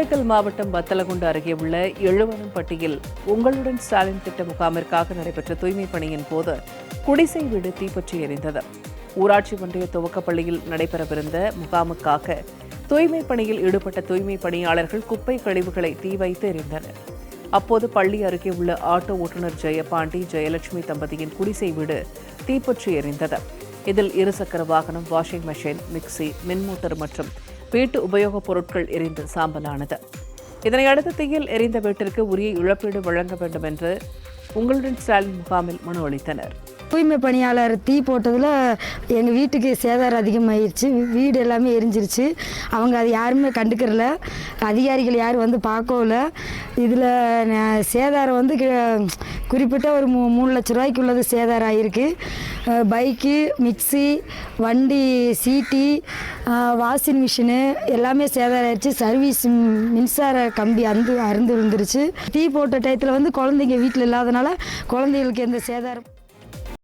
திண்டுக்கல் மாவட்டம் வத்தலகுண்டு அருகே உள்ள எழுவனம்பட்டியில் உங்களுடன் ஸ்டாலின் திட்ட முகாமிற்காக நடைபெற்ற தூய்மை பணியின் போது குடிசை வீடு தீப்பற்றி எரிந்தது. ஊராட்சி ஒன்றிய துவக்கப்பள்ளியில் நடைபெறவிருந்த முகாமுக்காக தூய்மை பணியில் ஈடுபட்ட தூய்மை பணியாளர்கள் குப்பை கழிவுகளை தீ வைத்து எரிந்தனர். அப்போது பள்ளி அருகே உள்ள ஆட்டோ ஓட்டுநர் ஜெயபாண்டி ஜெயலட்சுமி தம்பதியின் குடிசை வீடு தீப்பற்றி எரிந்தது. இதில் இருசக்கர வாகனம் வாஷிங் மெஷின் மிக்சி மின்மோட்டர் மற்றும் வீட்டு உபயோகப் பொருட்கள் எரிந்து சாம்பலானது. இதனையடுத்து தீயில் எரிந்த வீட்டிற்கு உரிய இழப்பீடு வழங்க வேண்டும் என்று உங்களுடன் ஸ்டாலின் முகாமில் மனு அளித்தனர். தூய்மை பணியாளர் தீ போட்டதில் எங்கள் வீட்டுக்கு சேதாரம் அதிகமாகிருச்சு வீடு எல்லாமே எரிஞ்சிருச்சு. அவங்க அது யாருமே கண்டுக்கிறல. அதிகாரிகள் யாரும் வந்து பார்க்கல. இதில் சேதாரம் வந்து கி- குறிப்பிட்ட ஒரு மூ மூணு லட்ச ரூபாய்க்கு உள்ளது சேதாரம் ஆகிருக்கு பைக்கு மிக்சி வண்டி சீட்டி வாஷிங் மிஷினு எல்லாமே சேதாரம் ஆயிடுச்சு சர்வீஸ் மின்சார கம்பி அந்து அருந்து விழுந்துருச்சு. தீ போட்ட டயத்தில் வந்து குழந்தைங்க வீட்டில் இல்லாதனால குழந்தைகளுக்கு எந்த சேதாரம்